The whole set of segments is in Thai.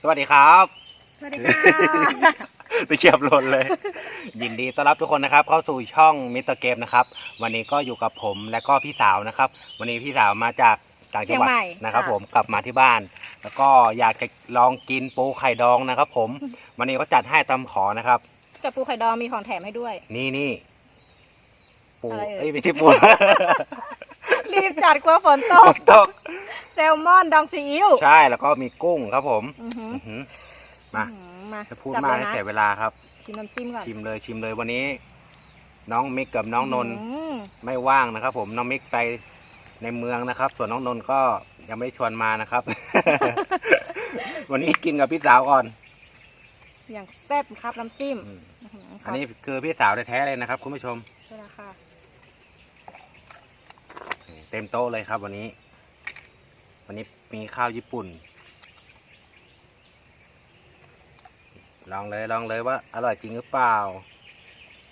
สวัสดีครับ สวัสดีค่ะไปเกียบหล่นเลย ยินดีต้อนรับทุกคนนะครับ เข้าสู่ช่องมิสเตอร์เกมนะครับ วันนี้ก็อยู่กับผมและก็พี่สาวนะครับ วันนี้พี่สาวมาจากต่างจังหวัดเชียงใหม่นะครับ ค่ะ ผมกลับมาที่บ้าน แล้วก็อยากจะลองกินปูไข่ดองนะครับ ผม วันนี้ก็จัดให้ตามขอนะครับกับปูไข่ดองมีของแถมให้ด้วย นี่นี่ปูอะไรเอ่ย เอ้ยไม่ใช่ปู รีบจัดกลัวฝนตฝกนตกแซ ลมอนดองซีอิ๊วใช่แล้วก็มีกุ้งครับผมอื้อหืออื้อหือมาอื้อหือมาจะพูดจับมากเลยให้นะเสียเวลาครับ ชิมน้ำจิ้มก่อนชิมเลยชิมเลยวันนี้ น้องมิกกับน้องนนท์อื้อไม่ว่างนะครับ ผมน้องมิกไปในเมืองนะครับ ส่วนน้องนนท์ก็ยังไม่ได้ชวนมานะครับ วันนี้กินกับพี่สาวก่อนอย่างแซ่บครับน้ำจิ้มอืมอื้อหืออันนี้คือพี่สาวแท้ๆเลยนะครับ คุณผู้ชม ใช่แล้วค่ะ เต็มโต๊ะเลยครับวันนี้ วันนี้มีข้าวญี่ปุ่น ลองเลยลองเลยว่าอร่อยจริงหรือเปล่า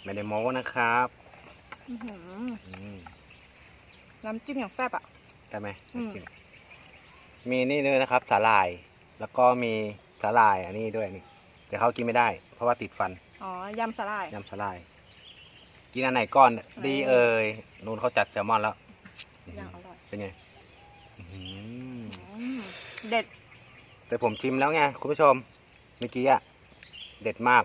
ไม่ได้โม้นะครับอื้อหืออืมน้ำจิ้มอย่างแซ่บอะ ได้ไหมอืมมีนี่ด้วยนะครับ สาหร่าย แล้วก็มีสาหร่ายอันนี้ด้วยนี่แต่เขากินไม่ได้ เพราะว่าติดฟันอ๋อยำสลาย ยำสาหร่าย กินอันไหนก่อนดีเออเอ่ยนูนเขาจัดแซลมอนแล้ว อย่างอร่อย เป็นไงอื้อหืออืม เด็ด แต่ผมชิมแล้วไงคุณผู้ชมเมื่อกี้อะเด็ดมาก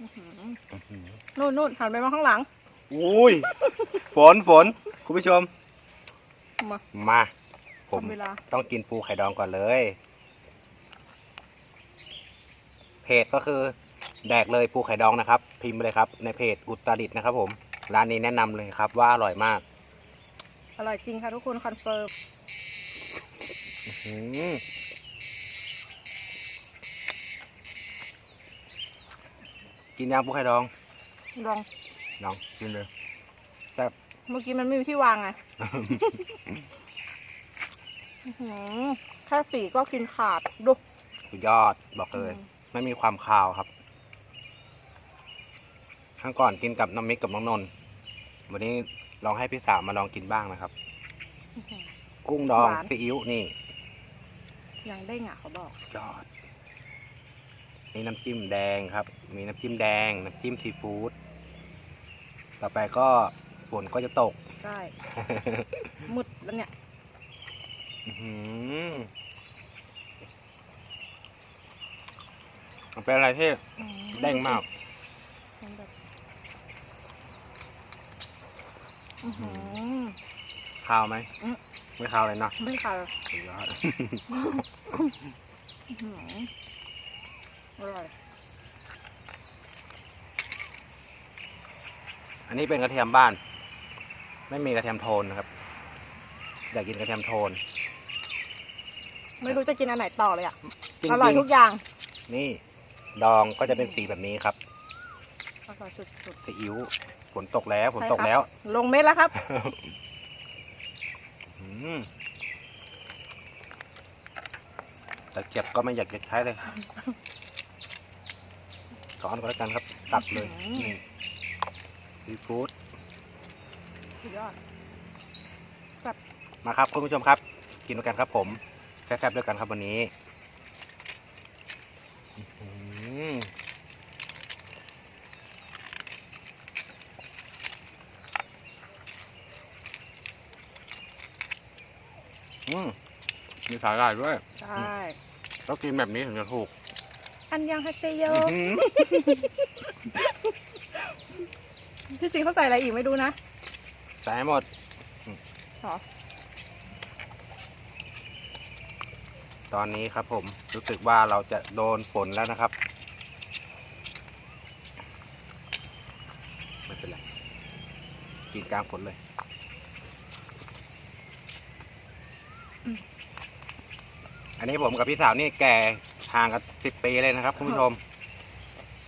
อื้อหืออื้อหือนู่นนู่นหันไปมองข้างหลัง อุ้ย ฝนฝนคุณผู้ชม มามาผมทำเวลาต้องกินปูไข่ดองก่อนเลยเพจก็คือแดกเลยปูไข่ดองนะครับ พิมพ์ไปเลยครับ ในเพจอุตรดิตถ์นะครับผม ร้านนี้แนะนำเลยครับว่าอร่อยมาก อร่อยจริงค่ะทุกคนคอนเฟิร์มอื้อหือ กินยางปูไข่ดอง ลองลองกินเลยแซ่บ เมื่อกี้มันไม่มีที่วางไงอื้อหือแค่สีก็กินขาดดู สุดยอดบอกเลยไม่มีความคาวครับครั้งก่อนกินกับน้ำมิกกับน้องนนท์วันนี้ลองให้พี่สาวมาลองกินบ้างนะครับอื้อหือกุ้งดองหวาน ซีอิ๊วนี่ ยังได้งอะเขาบอกยอด มีน้ำจิ้มแดงครับ มีน้ำจิ้มแดง น้ำจิ้มซีฟู้ดต่อไปก็ฝนก็จะตก ใช่มืดแล้วเนี่ยอื้อหือมันเป็นอะไรที่อืมเด้งมาก มันแบบอื้อหือคาวไหม อืม ไม่คาวเลยเนาะ ไม่ค่ะ สุดยอดอื้อหืออร่อยอันนี้เป็นกระเทียมบ้าน ไม่มีกระเทียมโทนนะครับ อยากกินกระเทียมโทน ไม่รู้จะกินอันไหนต่อเลยอะ จริงอร่อยทุกอย่างๆนี่ ดองก็จะเป็นสีแบบนี้ครับอร่อยสุดซีอิ๊วฝนตกแล้วๆฝนใช่ตกครับแล้วลงเม็ดแล้วครับ อืม แต่เก็บก็ไม่อยากจะใช้เลยช้อนก็แล้วกันครับ ตักเลยอืมนี่ซีฟู้ดสุดยอดมาครับคุณผู้ชมครับ กินด้วยกันครับผมแซ่บๆด้วยกันครับวันนี้ อื้อหืออืมมี สาหร่ายด้วย ใช่ ต้องกินแบบนี้ถึงจะถูก อันยังฮัสเซโย อื้อหือที่จริงเขาใส่อะไรอีกไม่รู้นะใส่ให้หมด หรอตอนนี้ครับผมรู้สึกว่าเราจะโดนฝนแล้วนะครับ ไม่เป็นไรกินกลางฝนเลย อันนี้ผมกับพี่สาวนี่แก่ห่างกันสิบปีเลยนะครับคุณผู้ชม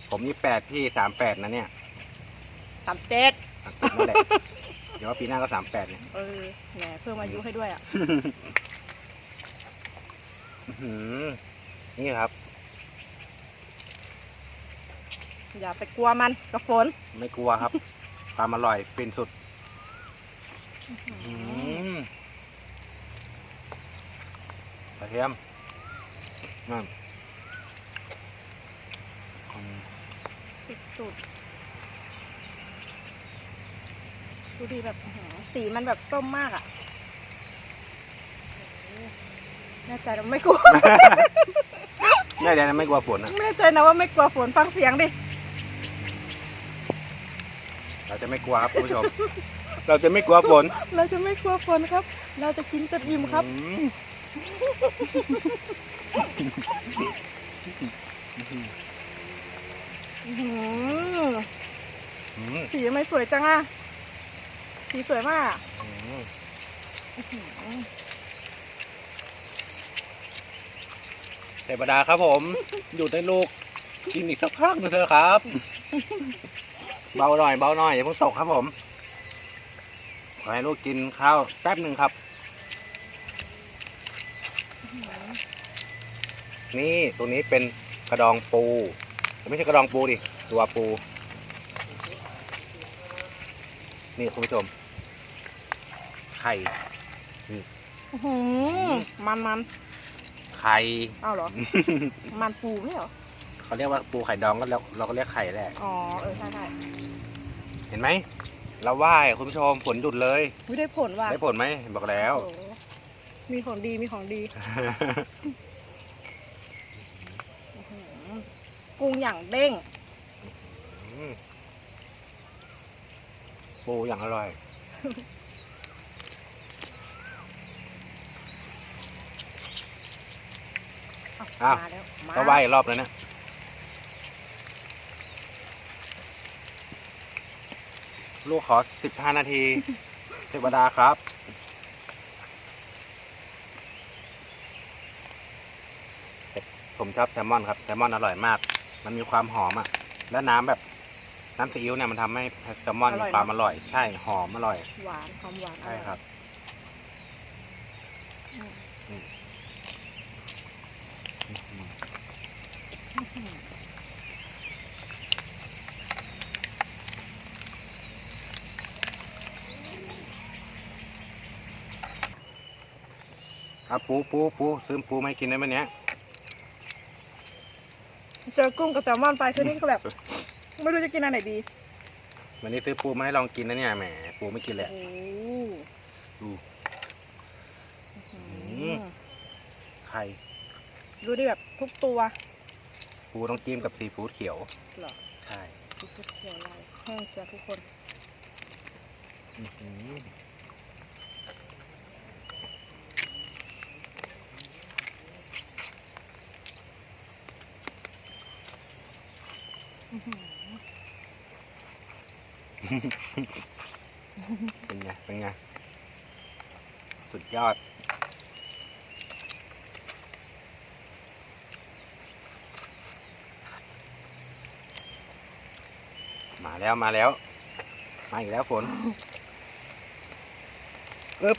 ผมนี่แปดพี่สามแปดนะเนี่ยสามเจ็ดสามแปดนั่นแหละเดี๋ยวว่าปีหน้าก็สามแปดเนี่ยเออแหมเพิ่มอายุให้ด้วยอะอื้อหือนี่ครับ อย่าไปกลัวมันกับฝน ไม่กลัวครับ ความอร่อยฟินสุดอืมกระเทียม นั่นอืมสุดๆ ดูดีแบบอื้อหือสีมันแบบส้มมากอะโอ้โหแน่ใจนะไม่กลัวแน่ใจนะไม่กลัวฝนอะ ไม่แน่ใจนะว่าไม่กลัวฝนฟังเสียงดิ เราจะไม่กลัวครับคุณผู้ชม เราจะไม่กลัวฝนเราจะไม่กลัวฝนครับ เราจะกินจนอิ่มครับ อืม อื้อหืออืมสีทำไมสวยจังอะสีสวยมากอะอืมอื้อหือเทวดาครับผม อยู่ในลูกกินอีกสักพักหนึงเถอะครับ เบาหน่อยเบาหน่อยอย่าเพิ่งตกครับผม ขอให้ลูกกินข้าวแป๊บหนึ่งครับ นี่ตรงนี้เป็นกระดองปูไม่ใช่กระดองปูดิตัวปู นี่คุณผู้ชม ไข่อื้อหือมันมันไข่ๆเอาเหรอ มันปูไม่เหรอ เขาเรียกว่าปูไข่ดองก็เราเราก็เรียกไข่แหละอ๋อ เออ ใช่ใช่เห็นไหมเราไหว้คุณผู้ชมฝนหยุดเลยไม่ได้ผลว่ะได้ผลไหมบอกแล้ว โอ้โหมีของดีมีของดีอื้อหือ กุ้งอย่างเด้งอืมปูอย่างอร่อยอ้าว มาแล้วมาก็ไหว้อีกรอบแล้วเนี่ยลูกขอสิบห้านาทีเทวดาครับ ผมชอบแซลมอนครับ แซลมอนอร่อยมาก มันมีความหอมอะ แล้วน้ำแบบน้ำซีอิ๊วเนี่ยมันทำให้แซลมอนมีความอร่อย ใช่หอมอร่อย หวานความหวานใช่ครับ อืมอืมอื้อหือเอาปูปูปูซื้อปูมาให้กินได้ไหมเนี้ย เจอกุ้งกับแซลมอนไปคืนนี้ก็แบบ ไม่รู้จะกินอันไหนดีวันนี้ซื้อปูมาให้ลองกินนะเนี่ยแหมปูไม่กินเลยโอ้ดูอื้อมหือไข่ดูดิแบบทุกตัวปูต้องจิ้มกับซีฟู้ดเขียวเหรอใช่ทุกเขียวลายแห้งเชียวทุกคน อื้อหือ อื้อหือ เป็นไง เป็นไง สุดยอด มาแล้วมาแล้ว มาอีกแล้วฝนอึ๊บ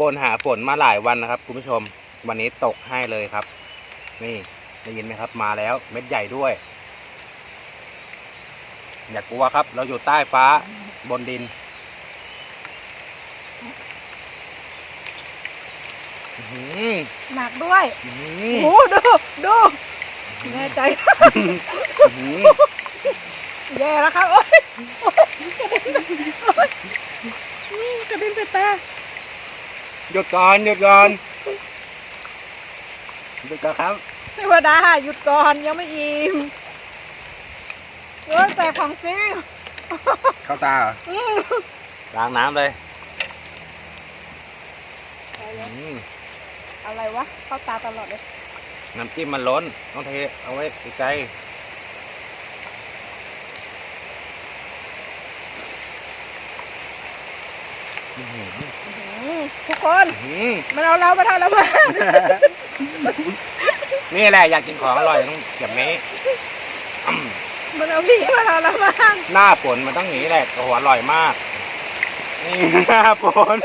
บนหาฝนมาหลายวันนะครับคุณผู้ชม วันนี้ตกให้เลยครับ นี่ได้ยินไหมครับ มาแล้วเม็ดใหญ่ด้วย อย่ากกลัวครับ เราอยู่ใต้ฟ้าบนดินอื้อหือหนักด้วยอื้อหืโอ้อโหดูดูแน่ใจ อื้อหือแย่แล้วครับโอ๊ยโอ๊ยโอ๊ยอืมกระเด็นไปตาหยุดก่อนหยุดก่อนหยุดก่อนครับ เทวดาหยุดก่อนยังไม่อิ่ม เออแต่ของจริงเข้าตาเหรออืมล้างน้ำเลยไปเลยอืมอะไรวะ เข้าตาตลอดเลยน้ำจิ้มมันล้น ต้องเทเอาไว้ไกลๆอื้อหืออื้อหือทุกคนอื้อหือ มันเอาเรามาทำแล้วมา นี่แหละอยากกินของอร่อยต้องแบบนี้อื มมันเอาพี่มาทำแล้วมาหน้าฝนมันต้องอย่างนี้แหละโอ้โหอร่อยมาก นี่หน้าฝน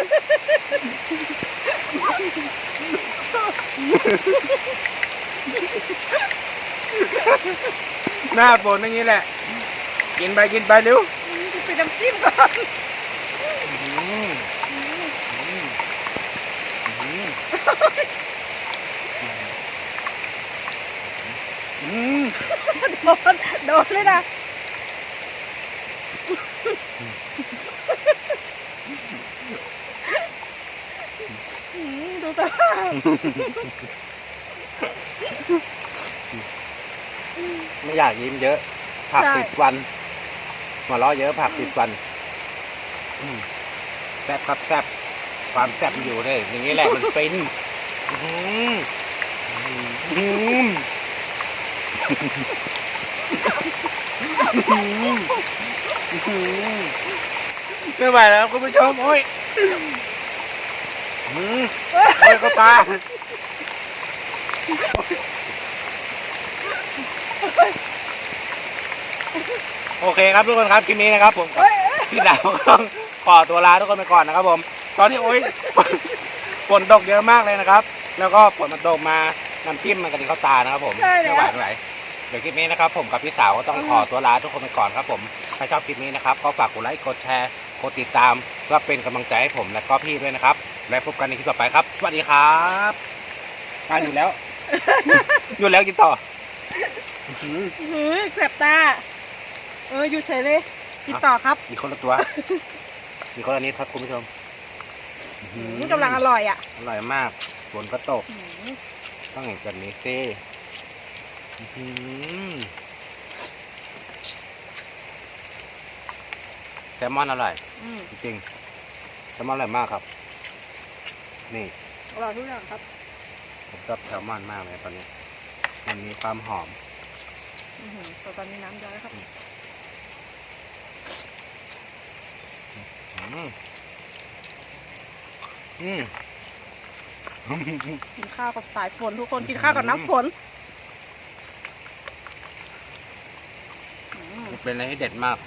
หน้าฝนอย่างนี้แหละ กินไปกินไปเร็วไปน้ำจิ้มก่อนอืมอืมอืมอ นโดนเลยนะอืมดูสภาไม่อยากยิ้มเยอะ ผักติดวันหัวเราะเยอะผักติดวันแซ่บครับแซ่บความแซ่บอยู่เลยอย่างนี้แหละมันฟินอื้อหืออื้อหืออื้อหือ ไม่ไหวแล้วคุณผู้ชมโอ้ยอืมโอ้ยก็ตาโอเคครับทุกคนครับคลิปนี้นะครับ ผมกับเฮ้ยพี่ดาวต้องขอตัวลาทุกคนไปก่อนนะครับ ผม ตอนนี้โอ้ยฝนตกเยอะมากเลยนะครับ แล้วก็ฝนมันตกมาน้ำจิ้มมันกระดิ่งเข้าตานะครับ ผมใช่แล้วไม่ไหวไม่ไหว เดี๋ยวคลิปนี้นะครับ ผมกับพี่สาวก็ต้องขอตัวลาทุกคนไปก่อนครับผมถ้าชอบคลิปนี้นะครับก็ฝากกดไลค์กดแชร์กดติดตามเพื่อเป็นกำลังใจให้ผมและก็พี่ด้วยนะครับ และพบกันในคลิปต่อไปครับ สวัสดีครับอะอยู่แล้วอยู่แล้วกินต่ออื้อหือเฮ้ยแสบตา เอออยู่เฉยเลยกินต่อครับมีคนละตัวมีคนละนิดครับคุณผู้ชมอืมกำลังอร่อยอะอร่อยมากฝนก็ตกอืมต้องอย่างแบบนี้สิอื้อหือ แซลมอนอร่อย อืมจริงๆแซลมอนอร่อยมากครับ นี่อร่อยทุกอย่างครับ ผมชอบแซลมอนมากเลยตอนนี้ มันมีความหอม อือหือแต่ตอนนี้น้ำเยอะแล้วครับ อืมอืม กินข้าวกับสายฝนทุกคนกินข้าวกับน้ำฝนอืม เป็นอะไรที่เด็ดมาก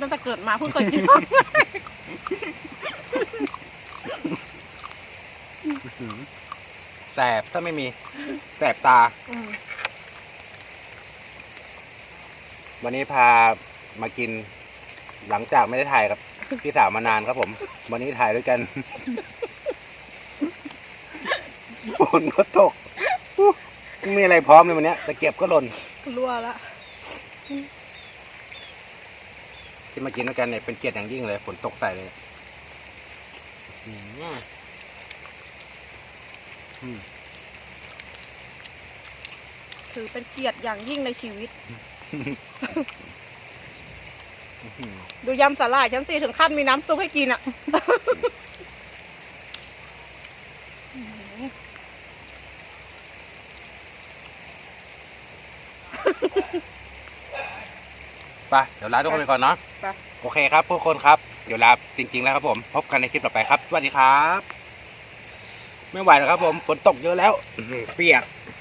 ตั้งแต่เกิดมาเพิ่งเคยกิน อื้อหือแสบถ้าไม่มีแสบตา อืมวันนี้พามากิน หลังจากไม่ได้ถ่ายกับ พี่สาวมานานครับผม วันนี้ถ่ายด้วยกันฝนก็ตกอู้ไม่มีอะไรพร้อมเลยวันเนี้ยตะเกียบก็หล่นรั่วละ ที่มากินด้วยกันเนี่ยเป็นเกียรติอย่างยิ่งเลยฝนตกใส่เลยอืมอืมถือเป็นเกียรติอย่างยิ่งในชีวิตอื้อหือดูยำสาหร่ายฉันสิถึงขั้นมีน้ำซุปให้กินอะ ไปเดี๋ยวลาทุกคนไปก่อนเนาะไป โอเคครับทุกคนครับ เดี๋ยวลาจริง ๆ แล้วครับผม พบกันในคลิปต่อไปครับ สวัสดีครับ ไม่ไหวแล้วครับผม ฝนตกเยอะแล้วอื้อหือเปียก